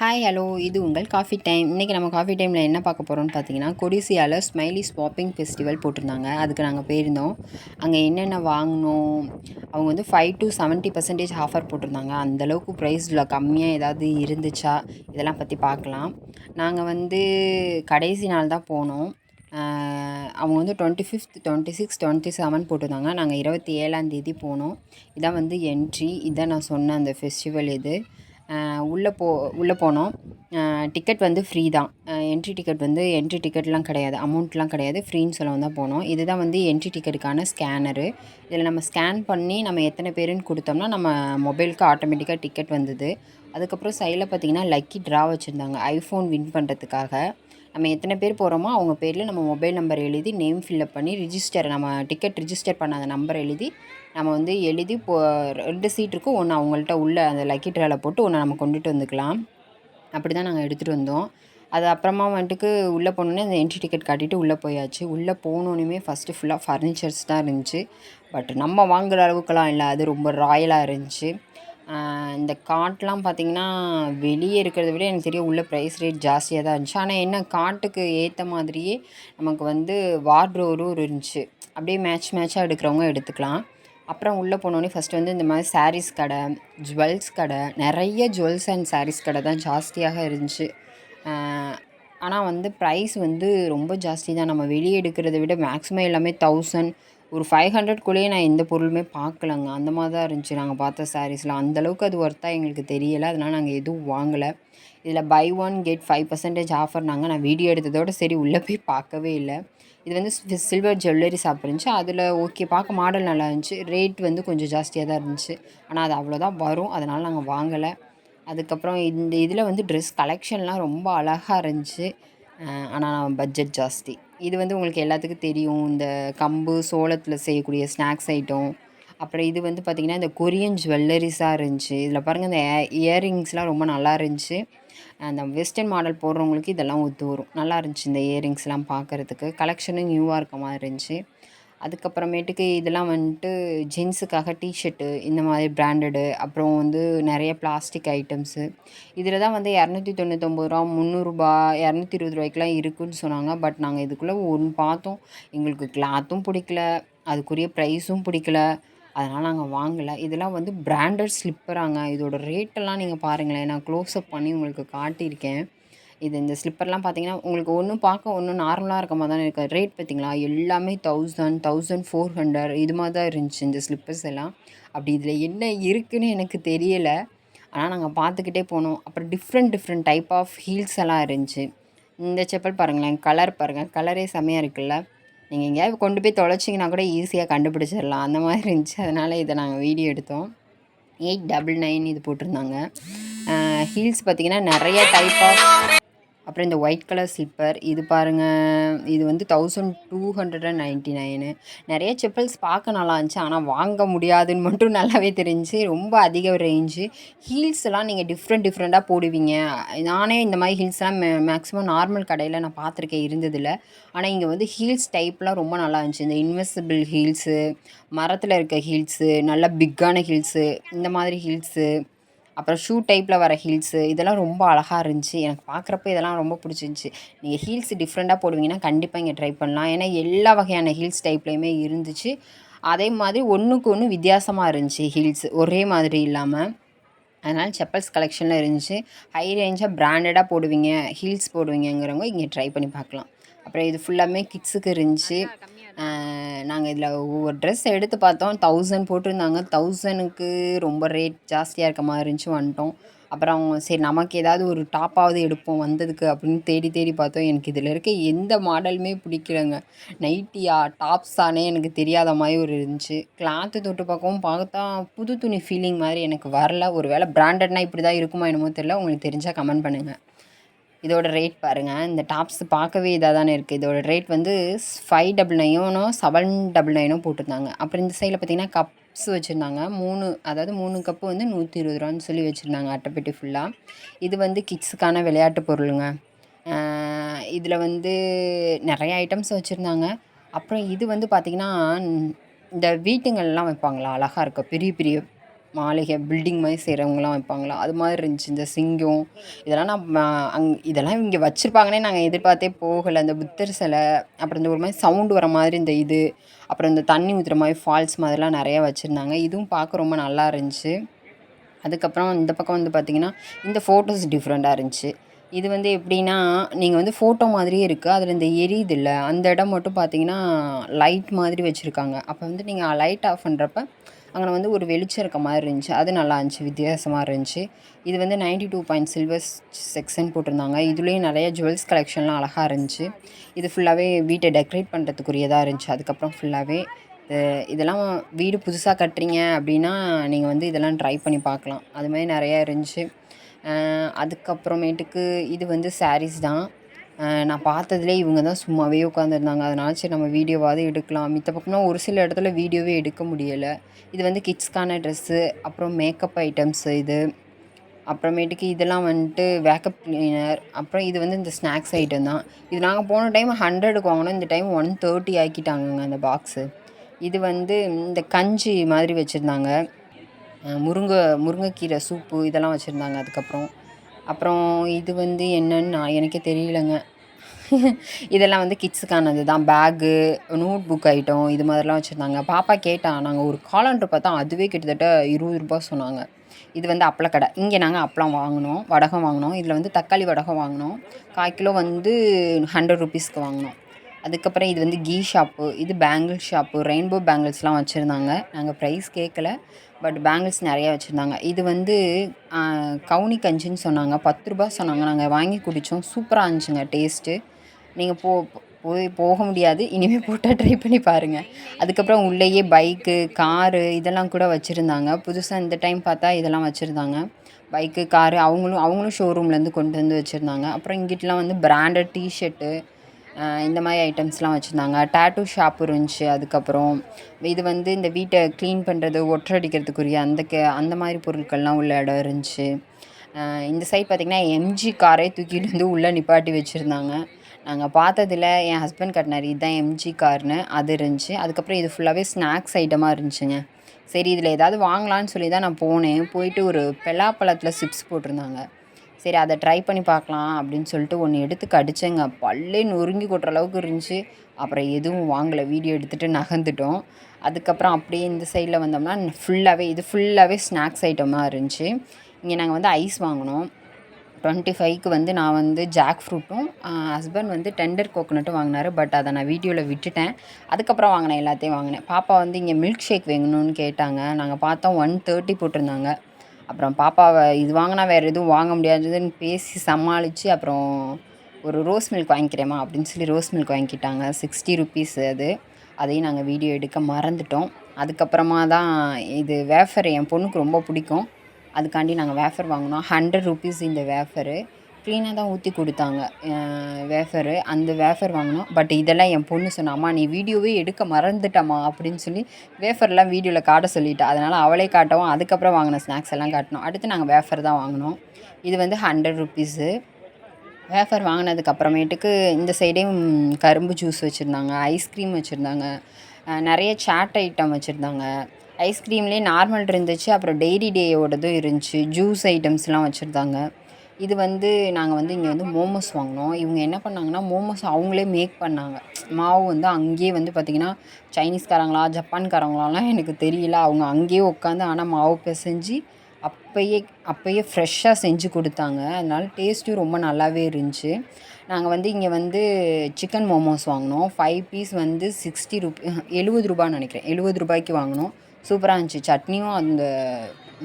Hi hello இது உங்கள் coffee time இன்றைக்கி நம்ம காஃபி டைமில் என்ன பார்க்க போகிறோம்னு பார்த்தீங்கன்னா கொடிசியாவில் ஸ்மைலி ஸ்வாப்பிங் ஃபெஸ்டிவல் போட்டிருந்தாங்க. அதுக்கு நாங்கள் போயிருந்தோம். அங்கே என்னென்ன வாங்கினோம் அவங்க வந்து five to seventy percentage offer போட்டிருந்தாங்க. அந்தளவுக்கு ப்ரைஸில் கம்மியாக ஏதாவது இருந்துச்சா? இதெல்லாம் பற்றி பார்க்கலாம். நாங்கள் வந்து கடைசி நாள் தான் போனோம். அவங்க வந்து twenty fifth twenty six twenty seven போட்டிருந்தாங்க. நாங்கள் இருபத்தி ஏழாந்தேதி போனோம். இதான் வந்து என்ட்ரி இதான் நான் சொன்ன அந்த ஃபெஸ்டிவல் இது. உள்ளே போ உள்ளே போனோம். டிக்கெட் வந்து ஃப்ரீ தான். என்ட்ரி டிக்கெட் வந்து என்ட்ரி டிக்கெட்லாம் கிடையாது. அமௌண்ட்லாம் கிடையாது. ஃப்ரீன்னு சொல்ல தான் போனோம். இதுதான் வந்து என்ட்ரி டிக்கெட்டுக்கான ஸ்கேனரு இதில் நம்ம ஸ்கேன் பண்ணி நம்ம எத்தனை பேருன்னு கொடுத்தோம்னா நம்ம மொபைலுக்கு ஆட்டோமேட்டிக்காக டிக்கெட் வந்தது. அதுக்கப்புறம் சைடில் பார்த்திங்கன்னா லக்கி ட்ரா வச்சுருந்தாங்க. ஐஃபோன் வின் பண்ணுறதுக்காக நம்ம எத்தனை பேர் போகிறோமோ அவங்க பேரில் நம்ம மொபைல் நம்பர் எழுதி நேம் ஃபில்லப் பண்ணி ரிஜிஸ்டர் நம்ம டிக்கெட் ரிஜிஸ்டர் பண்ண அந்த நம்பர் எழுதி நம்ம வந்து எழுதி போ ரெண்டு சீட் இருக்கும். ஒன்று அவங்கள்ட்ட உள்ள அந்த லக்கி ட்ரேல போட்டு ஒன்று நம்ம கொண்டுட்டு வந்துக்கலாம். அப்படி தான் நாங்கள் எடுத்துகிட்டு வந்தோம். அது அப்புறமா வந்துட்டுக்கு உள்ளே போனோன்னே அந்த என்ட்ரி டிக்கெட் காட்டிட்டு உள்ளே போயாச்சு. உள்ளே போனோன்னுமே ஃபஸ்ட்டு ஃபுல்லாக ஃபர்னிச்சர்ஸ் தான் இருந்துச்சு. பட் நம்ம வாங்குகிற அளவுக்குலாம் இல்லை. அது ரொம்ப ராயலாக இருந்துச்சு. இந்த காட்லாம் பார்த்திங்கன்னா வெளியே இருக்கிறத விட எனக்கு தெரியும் உள்ள ப்ரைஸ் ரேட் ஜாஸ்தியாக தான் இருந்துச்சு. ஆனால் என்ன காட்டுக்கு ஏற்ற மாதிரியே நமக்கு வந்து வார்ட்ரோரும் இருந்துச்சு. அப்படியே மேட்ச் மேட்சாக எடுக்கிறவங்க எடுத்துக்கலாம். அப்புறம் உள்ளே போனோடனே ஃபஸ்ட்டு வந்து இந்த மாதிரி சாரீஸ் கடை ஜுவல்ஸ் கடை நிறைய ஜுவல்ஸ் அண்ட் சாரீஸ் கடை தான் ஜாஸ்தியாக இருந்துச்சு. ஆனால் வந்து ப்ரைஸ் வந்து ரொம்ப ஜாஸ்தி தான். நம்ம வெளியே எடுக்கிறத விட மேக்ஸிமம் எல்லாமே தௌசண்ட் ஒரு ஃபைவ் ஹண்ட்ரட்குள்ளேயே நான் எந்த பொருளுமே பார்க்கலங்க. அந்த மாதிரி தான் இருந்துச்சு. நாங்கள் பார்த்த சாரீஸ்லாம் அந்தளவுக்கு அது ஒர்த்தாக எங்களுக்கு தெரியலை. அதனால் நாங்கள் எதுவும் வாங்கலை. இதில் buy one get five percentage ஆஃபர்னாங்க நான் வீடியோ எடுத்ததோட சரி உள்ளே போய் பார்க்கவே இல்லை. இது வந்து சில்வர் ஜுவல்லரி ஷாப் இருந்துச்சு அதில் ஓகே பார்க்க மாடல் நல்லா இருந்துச்சு ரேட் வந்து கொஞ்சம் ஜாஸ்தியாக தான் இருந்துச்சு. ஆனால் அது அவ்வளோதான் வரும். அதனால் நாங்கள் வாங்கலை. அதுக்கப்புறம் இந்த இதில் வந்து ட்ரெஸ் கலெக்ஷன்லாம் ரொம்ப அழகாக இருந்துச்சு. ஆனால் பட்ஜெட் ஜாஸ்தி. இது வந்து உங்களுக்கு எல்லாத்துக்கும் தெரியும். இந்த கம்பு சோளத்தில் செய்யக்கூடிய ஸ்நாக்ஸ் ஐட்டம் அப்புறம் இது வந்து பார்த்திங்கன்னா இந்த கொரியன் ஜுவல்லரிஸாக இருந்துச்சு. இதில் பாருங்கள் இந்த இயரிங்ஸ்லாம் ரொம்ப நல்லா இருந்துச்சு. அந்த வெஸ்டர்ன் மாடல் போடுறவங்களுக்கு இதெல்லாம் ஒத்து வரும். நல்லா இருந்துச்சு இந்த இயரிங்ஸ்லாம் பார்க்குறதுக்கு கலெக்ஷனும் நியூவாக இருக்க மாதிரி இருந்துச்சு. அதுக்கப்புறமேட்டுக்கு இதெல்லாம் வந்துட்டு ஜென்ஸுக்காக டிஷர்ட்டு இந்த மாதிரி பிராண்டடு அப்புறம் வந்து நிறைய பிளாஸ்டிக் ஐட்டம்ஸு இதில் தான் வந்து இரநூத்தி தொண்ணூத்தொம்பது ரூபா முந்நூறுரூபா இரநூத்தி இருபது ரூபாய்க்குலாம் இருக்குதுன்னு சொன்னாங்க. பட் நாங்கள் இதுக்குள்ளே ஒன்று பார்த்தோம். எங்களுக்கு கிளாத்தும் பிடிக்கல. அதுக்குரிய ப்ரைஸும் பிடிக்கல. அதனால் நாங்கள் வாங்கலை. இதெல்லாம் வந்து பிராண்டட் ஸ்லிப்பராங்க இதோட ரேட்டெல்லாம் நீங்கள் பாருங்களேன். நான் க்ளோஸ்அப் பண்ணி உங்களுக்கு காட்டியிருக்கேன். இது இந்த ஸ்லிப்பர்லாம் பார்த்தீங்கன்னா உங்களுக்கு ஒன்றும் பார்க்க ஒன்றும் நார்மலாக இருக்க மாதிரி தானே இருக்குது ரேட் பார்த்தீங்களா எல்லாமே தௌசண்ட் தௌசண்ட் ஃபோர் ஹண்ட்ரட் இது மாதிரி தான் இருந்துச்சு இந்த ஸ்லிப்பர்ஸ் எல்லாம். அப்படி இதில் என்ன இருக்குதுன்னு எனக்கு தெரியலை. ஆனால் நாங்கள் பார்த்துக்கிட்டே போனோம். அப்புறம் different different type of heels எல்லாம் இருந்துச்சு. இந்த செப்பல் பாருங்களேன். கலர் பாருங்கள் கலரே செம்மையாக இருக்குல்ல. நீங்கள் எங்கேயாவது கொண்டு போய் தொலைச்சிங்கன்னா கூட ஈஸியாக கண்டுபிடிச்சிடலாம். அந்த மாதிரி இருந்துச்சு. அதனால் இதை நாங்கள் வீடியோ எடுத்தோம். எயிட் டபுள் நைன் இது போட்டிருந்தாங்க. ஹீல்ஸ் பார்த்திங்கன்னா நிறைய டைப் ஆஃப் அப்புறம் இந்த ஒயிட் கலர் ஸ்லிப்பர் இது பாருங்கள் இது வந்து thousand two hundred and ninety nine நிறைய செப்பல்ஸ் பார்க்க நல்லா இருந்துச்சு. ஆனால் வாங்க முடியாதுன்னு மட்டும் நல்லாவே தெரிஞ்சு ரொம்ப அதிக ரேஞ்சு ஹீல்ஸ்லாம் நீங்கள் டிஃப்ரெண்ட் டிஃப்ரெண்ட்டாக போடுவீங்க. நானே இந்த மாதிரி ஹீல்ஸ்லாம் மே மேக்ஸிமம் நார்மல் கடையில் நான் பார்த்துருக்கேன் இருந்ததில்ல. ஆனால் இங்கே வந்து ஹீல்ஸ் டைப்லாம் ரொம்ப நல்லா இருந்துச்சு. இந்த இன்வெசிபிள் ஹீல்ஸு மரத்தில் இருக்க ஹீல்ஸு நல்ல பிக்கான ஹீல்ஸு இந்த மாதிரி ஹீல்ஸு அப்புறம் ஷூ டைப்பில் வர ஹீல்ஸு இதெல்லாம் ரொம்ப அழகாக இருந்துச்சு. எனக்கு பார்க்குறப்ப இதெல்லாம் ரொம்ப பிடிச்சிருந்துச்சி. நீங்கள் ஹீல்ஸ் டிஃப்ரெண்ட்டாக போடுவீங்கன்னா கண்டிப்பாக இங்கே ட்ரை பண்ணலாம். ஏன்னா எல்லா வகையான ஹீல்ஸ் டைப்லேயுமே இருந்துச்சு. அதே மாதிரி ஒன்றுக்கு ஒன்று வித்தியாசமாக இருந்துச்சு ஹீல்ஸ் ஒரே மாதிரி இல்லாமல் அதனால் செப்பல்ஸ் கலெக்ஷனில் இருந்துச்சு. ஹை ரேஞ்சாக பிராண்டடாக போடுவீங்க ஹீல்ஸ் போடுவீங்கிறவங்க இங்கே ட்ரை பண்ணி பார்க்கலாம் அப்புறம் இது ஃபுல்லாமே கிட்ஸுக்கு இருந்துச்சு. நாங்கள் இதில் ஒவ்வொரு ட்ரெஸ் எடுத்து பார்த்தோம். தௌசண்ட் போட்டிருந்தாங்க. தௌசண்ட்க்கு ரொம்ப ரேட் ஜாஸ்தியாக இருக்க மாதிரி இருந்துச்சு வந்துட்டோம். அப்புறம் சரி நமக்கு ஏதாவது ஒரு டாப்பாவது எடுப்போம் வந்ததுக்கு அப்படின்னு தேடி தேடி பார்த்தோம். எனக்கு இதில் இருக்க எந்த மாடலுமே பிடிக்கலங்க. நைட்டியா டாப்ஸானே எனக்கு தெரியாத மாதிரி ஒரு இருந்துச்சு. கிளாத்து தொட்டு பார்க்கவும் பார்த்தா புது துணி ஃபீலிங் மாதிரி எனக்கு வரல. ஒரு வேளை பிராண்டட்னா இப்படி தான் இருக்குமா என்னமோ தெரியல. உங்களுக்கு தெரிஞ்சால் கமெண்ட் பண்ணுங்கள் இதோட ரேட் பாருங்கள் இந்த டாப்ஸ் பார்க்கவே இதாக தானே இருக்குது இதோட ரேட் வந்து ஃபைவ் டபுள் நைனோ செவன் டபுள் நைனும் போட்டிருந்தாங்க. அப்புறம் இந்த சைடில் பார்த்திங்கன்னா கப்ஸ் வச்சுருந்தாங்க. மூணு அதாவது மூணு கப்பு வந்து நூற்றி இருபது ரூபான்னு சொல்லி வச்சுருந்தாங்க அட்டைப்பெட்டி ஃபுல்லாக இது வந்து கிட்ஸுக்கான விளையாட்டு பொருளுங்க. இதில் வந்து நிறைய ஐட்டம்ஸ் வச்சுருந்தாங்க. அப்புறம் இது வந்து பார்த்திங்கன்னா இந்த வீட்டுங்கள்லாம் வைப்பாங்களா? அழகாக இருக்கும். பெரிய பெரிய மாளிகை பில்டிங் மாதிரி செய்கிறவங்களாம் வைப்பாங்களா? அது மாதிரி இருந்துச்சு. இந்த சிங்கம் இதெல்லாம் நான் அங் இதெல்லாம் இங்கே வச்சுருப்பாங்கன்னே நாங்கள் எதிர்பார்த்தே போகலை. அந்த புத்தர் சிலை அப்புறம் இந்த ஒரு மாதிரி சவுண்டு வர மாதிரி இந்த இது அப்புறம் இந்த தண்ணி ஊற்றுற மாதிரி ஃபால்ஸ் மாதிரிலாம் நிறையா வச்சுருந்தாங்க. இதுவும் பார்க்க ரொம்ப நல்லா இருந்துச்சு. அதுக்கப்புறம் இந்த பக்கம் வந்து பார்த்திங்கன்னா இந்த ஃபோட்டோஸ் டிஃப்ரெண்ட்டாக இருந்துச்சு. இது வந்து எப்படின்னா நீங்கள் வந்து ஃபோட்டோ மாதிரியே இருக்குது அதில் இந்த எரியுது இல்லை. அந்த இடம் மட்டும் பார்த்தீங்கன்னா லைட் மாதிரி வச்சுருக்காங்க. அப்போ வந்து நீங்கள் லைட் ஆஃப் பண்ணுறப்ப அங்கே வந்து ஒரு வெளிச்சம் இருக்க மாதிரி இருந்துச்சு. அது நல்லா இருந்துச்சு வித்தியாசமாக இருந்துச்சு. இது வந்து ninety two point silver section போட்டிருந்தாங்க. இதுலேயும் நிறைய ஜுவல்ஸ் கலெக்ஷன்லாம் அழகாக இருந்துச்சு. இது ஃபுல்லாகவே வீட்டை டெக்கரேட் பண்ணுறதுக்குரியதாக இருந்துச்சு. அதுக்கப்புறம் ஃபுல்லாகவே இதெல்லாம் வீடு புதுசாக கட்டுறீங்க அப்படின்னா நீங்கள் வந்து இதெல்லாம் ட்ரை பண்ணி பார்க்கலாம். அது மாதிரி நிறையா இருந்துச்சு. அதுக்கப்புறமேட்டுக்கு இது வந்து சாரீஸ் தான். நான் பார்த்ததுலே இவங்க தான் சும்மாவே உட்காந்துருந்தாங்க அதனால சரி நம்ம வீடியோவாவது எடுக்கலாம். மித்த பக்கம்னா ஒரு சில இடத்துல வீடியோவே எடுக்க முடியலை. இது வந்து கிட்ஸ்க்கான ட்ரெஸ்ஸு அப்புறம் மேக்கப் ஐட்டம்ஸு இது அப்புறமேட்டுக்கு இதெல்லாம் வந்துட்டு வேக்கப் கிளீனர் அப்புறம் இது வந்து இந்த ஸ்நாக்ஸ் ஐட்டம் தான். இது நாங்கள் போன டைம் ஹண்ட்ரடுக்கு வாங்கினோம். இந்த டைம் ஒன் தேர்ட்டி ஆக்கிட்டாங்கங்க அந்த பாக்ஸு இது வந்து இந்த கஞ்சி மாதிரி வச்சுருந்தாங்க. முருங்கை முருங்கைக்கீரை சூப்பு இதெல்லாம் வச்சுருந்தாங்க அதுக்கப்புறம். அப்புறம் இது வந்து என்னன்னு நான் எனக்கே தெரியலங்க. இதெல்லாம் வந்து கிட்ஸுக்கானது தான். பேகு நோட் புக் ஐட்டம் இது மாதிரிலாம் வச்சுருந்தாங்க. பாப்பா கேட்டால் நாங்கள் ஒரு காலண்டர் பார்த்தா அதுவே கிட்டத்தட்ட இருபது ரூபா சொன்னாங்க. இது வந்து அப்பளக்கடை. இங்கே நாங்கள் அப்பளம் வாங்கினோம் வடகம் வாங்கினோம். இதில் வந்து தக்காளி வடகம் வாங்கினோம். கால் கிலோ வந்து ஹண்ட்ரட் ருபீஸ்க்கு வாங்கினோம். அதுக்கப்புறம் இது வந்து கீ ஷாப்பு இது பேங்கிள் ஷாப்பு ரெயின்போ பேங்கிள்ஸ்லாம் வச்சுருந்தாங்க. நாங்கள் ப்ரைஸ் கேட்கல பட் பேங்கிள்ஸ் நிறையா வச்சுருந்தாங்க. இது வந்து கவுனி கஞ்சின்னு சொன்னாங்க. பத்து ரூபா சொன்னாங்க. நாங்கள் வாங்கி குடித்தோம் சூப்பராக இருந்துச்சுங்க டேஸ்ட்டு நீங்கள் போ போய் போக முடியாது. இனிமேல் போட்டால் ட்ரை பண்ணி பாருங்கள் அதுக்கப்புறம் உள்ளேயே பைக்கு காரு இதெல்லாம் கூட வச்சுருந்தாங்க. புதுசாக இந்த டைம் பார்த்தா இதெல்லாம் வச்சுருந்தாங்க. பைக்கு காரு அவங்களும் அவங்களும் ஷோரூம்லேருந்து கொண்டு வந்து வச்சுருந்தாங்க. அப்புறம் இங்கிட்டலாம் வந்து பிராண்டட் டிஷர்ட்டு இந்த மாதிரி ஐட்டம்ஸ்லாம் வச்சுருந்தாங்க. டேட்டூ ஷாப் இருந்துச்சு. அதுக்கப்புறம் இது வந்து இந்த வீட்டை க்ளீன் பண்ணுறது ஒட்டடிக்கிறதுக்குரிய அந்த கே அந்த மாதிரி பொருட்கள்லாம் உள்ள இடம் இருந்துச்சு. இந்த சைட் பார்த்திங்கன்னா எம்ஜி காரே தூக்கிட்டு வந்து உள்ளே நிப்பாட்டி வச்சுருந்தாங்க. நாங்கள் பார்த்ததில் என் ஹஸ்பண்ட் கட்டினார். இதுதான் எம்ஜி கார்னு. அது இருந்துச்சு. அதுக்கப்புறம் இது ஃபுல்லாகவே ஸ்நாக்ஸ் ஐட்டமாக இருந்துச்சுங்க. சரி இதில் ஏதாவது வாங்கலான்னு சொல்லி தான் நான் போனேன். போயிட்டு ஒரு பெலாப்பழத்தில் சிப்ஸ் போட்டிருந்தாங்க. சரி அதை ட்ரை பண்ணி பார்க்கலாம் அப்படின்னு சொல்லிட்டு ஒன்று எடுத்து கடிச்சேங்க. பல்லே நொறுங்கி கொட்டுற அளவுக்கு இருந்துச்சு. அப்புறம் எதுவும் வாங்கலை. வீடியோ எடுத்துகிட்டு நகர்ந்துட்டோம். அதுக்கப்புறம் அப்படியே இந்த சைடில் வந்தோம்னா ஃபுல்லாகவே இது ஃபுல்லாகவே ஸ்நாக்ஸ் ஐட்டமாக இருந்துச்சு. இங்கே நாங்கள் வந்து ஐஸ் வாங்கினோம். டுவெண்ட்டி ஃபைவ்க்கு வந்து நான் வந்து ஜாக் ஃப்ரூட்டும் ஹஸ்பண்ட் வந்து டெண்டர் கோகோனட்டும் வாங்கினார். பட் அதை நான் வீடியோவில் விட்டுட்டேன். அதுக்கப்புறம் வாங்கினேன் எல்லாத்தையும் வாங்கினேன். பாப்பா வந்து இங்கே மில்க் ஷேக் வேணும்னு கேட்டாங்க. நாங்கள் பார்த்தோம் ஒன் தேர்ட்டி போட்டிருந்தாங்க. அப்புறம் பாப்பாவை இது வாங்கினா வேறு எதுவும் வாங்க முடியாதுன்னு பேசி சமாளித்து அப்புறம் ஒரு ரோஸ் மில்க் வாங்கிக்கிறேம்மா அப்படின்னு சொல்லி ரோஸ் மில்க் வாங்கிக்கிட்டாங்க. சிக்ஸ்டி ருபீஸ் அது. அதையும் நாங்கள் வீடியோ எடுக்க மறந்துட்டோம். அதுக்கப்புறமா தான் இது வேஃபர் என் பொண்ணுக்கு ரொம்ப பிடிக்கும். அதுக்காண்டி நாங்கள் வேஃபர் வாங்கினோம். ஹண்ட்ரட் ருப்பீஸ் இந்த வேஃபரு க்ளீனாக தான் ஊற்றி கொடுத்தாங்க. வேஃபரு அந்த வேஃபர் வாங்கினோம். பட் இதெல்லாம் என் பொண்ணு சொன்னா அம்மா நீ வீடியோவே எடுக்க மறந்துட்டம்மா அப்படின்னு சொல்லி வேஃபர்லாம் வீடியோவில் காட்ட சொல்லிட்டா. அதனால் அவளே காட்டவும் அதுக்கப்புறம் வாங்கின ஸ்நாக்ஸ் எல்லாம் காட்டினோம். அடுத்து நாங்கள் வேஃபர் தான் வாங்கினோம். இது வந்து ஹண்ட்ரட் ருப்பீஸு வேஃபர் வாங்கினதுக்கப்புறமேட்டுக்கு இந்த சைடையும் கரும்பு ஜூஸ் வச்சுருந்தாங்க ஐஸ்கிரீம் வச்சுருந்தாங்க. நிறைய சாட் ஐட்டம் வச்சுருந்தாங்க. ஐஸ்கிரீம்லேயே நார்மல் இருந்துச்சு அப்புறம் டெய்ரி டேயோடதும் இருந்துச்சு ஜூஸ் ஐட்டம்ஸ்லாம் வச்சுருந்தாங்க. இது வந்து நாங்கள் வந்து இங்கே வந்து மோமோஸ் வாங்கினோம். இவங்க என்ன பண்ணாங்கன்னா மோமோஸ் அவங்களே மேக் பண்ணாங்க. மாவு வந்து அங்கேயே வந்து பார்த்திங்கன்னா சைனீஸ்காரங்களா ஜப்பான்காரங்களாலாம் எனக்கு தெரியல. அவங்க அங்கேயே உட்காந்து ஆனால் மாவு பிசைஞ்சு அப்பயே அப்பயே ஃப்ரெஷ்ஷாக செஞ்சு கொடுத்தாங்க. அதனால் டேஸ்ட்டும் ரொம்ப நல்லாவே இருந்துச்சு. நாங்கள் வந்து இங்கே வந்து சிக்கன் மோமோஸ் வாங்கினோம். ஃபைவ் பீஸ் வந்து சிக்ஸ்டி ருபி எழுபது ரூபான்னு நினைக்கிறேன். எழுபது ரூபாய்க்கு வாங்கினோம். சூப்பராக இருந்துச்சு. சட்னியும் அந்த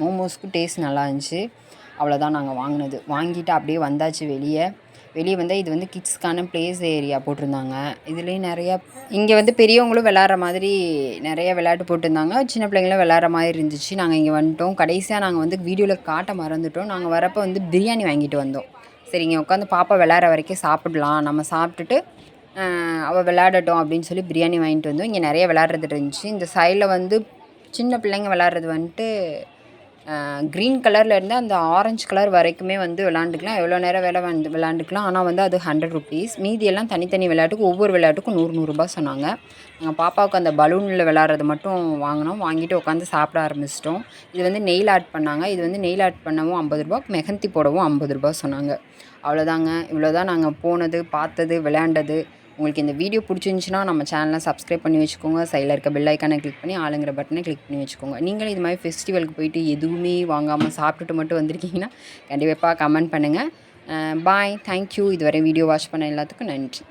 மோமோஸ்க்கும் டேஸ்ட் நல்லா இருந்துச்சு. அவ்வளோதான் நாங்கள் வாங்கினது. வாங்கிட்டு அப்படியே வந்தாச்சு வெளியே. வெளியே வந்தால் இது வந்து கிட்ஸ்க்கான ப்ளேஸ் ஏரியா போட்டிருந்தாங்க. இதுலேயும் நிறையா இங்கே வந்து பெரியவங்களும் விளாட்ற மாதிரி நிறைய விளையாட்டு போட்டிருந்தாங்க. சின்ன பிள்ளைங்களும் விளாட்ற மாதிரி இருந்துச்சு. நாங்கள் இங்கே வந்துட்டோம். கடைசியாக நாங்கள் வந்து வீடியோவில் காட்ட மறந்துட்டோம். நாங்கள் வரப்போ வந்து பிரியாணி வாங்கிட்டு வந்தோம். சரி இங்கே உட்காந்து பாப்பா விளாட்ற வரைக்கும் சாப்பிடலாம். நம்ம சாப்பிட்டுட்டு அவள் விளையாடட்டும் அப்படின்னு சொல்லி பிரியாணி வாங்கிட்டு வந்தோம். இங்கே நிறைய விளாட்றது இருந்துச்சு. இந்த சைடில் வந்து சின்ன பிள்ளைங்க விளாட்றது வந்துட்டு க்ரீன் கலரில் அந்த ஆரஞ்சு கலர் வரைக்குமே வந்து விளாண்டுக்கலாம். எவ்வளோ நேரம் வேலை வந்து விளாண்டுக்கலாம். ஆனால் வந்து அது ஹண்ட்ரட் ருபீஸ் மீதியெல்லாம் தனித்தனி விளையாட்டுக்கு ஒவ்வொரு விளையாட்டுக்கும் நூறு நூறுரூபா சொன்னாங்க. எங்கள் பாப்பாவுக்கு அந்த பலூனில் விளாட்றது மட்டும் வாங்கினோம். வாங்கிட்டு உட்காந்து சாப்பிட ஆரம்பிச்சிட்டோம். இது வந்து நெயில் ஆட் பண்ணாங்க. இது வந்து நெயில் ஆட் பண்ணவும் ஐம்பது ரூபா மெஹந்தி போடவும் ஐம்பது ரூபா சொன்னாங்க. அவ்வளோதாங்க. இவ்வளோ தான் நாங்கள் போனது பார்த்தது விளையாண்டது. உங்களுக்கு இந்த வீடியோ பிடிச்சிருந்துச்சின்னா நம்ம சேனலை சப்ஸ்கிரைப் பண்ணி வச்சுக்கோங்க. சைடில் இருக்க பெல் ஐக்கானை கிளிக் பண்ணி ஆளுங்கிற பட்டனை கிளிக் பண்ணி வச்சுக்கோங்க. நீங்களும் இது மாதிரி ஃபெஸ்டிவலுக்கு போயிட்டு எதுவுமே வாங்காமல் சாப்பிட்டுட்டு மட்டும் வந்திருக்கீங்கன்னா கண்டிப்பாக கமெண்ட் பண்ணுங்கள் பாய் தேங்க்யூ இதுவரை வீடியோ வாட்ச் பண்ண எல்லாத்துக்கும் நன்றி.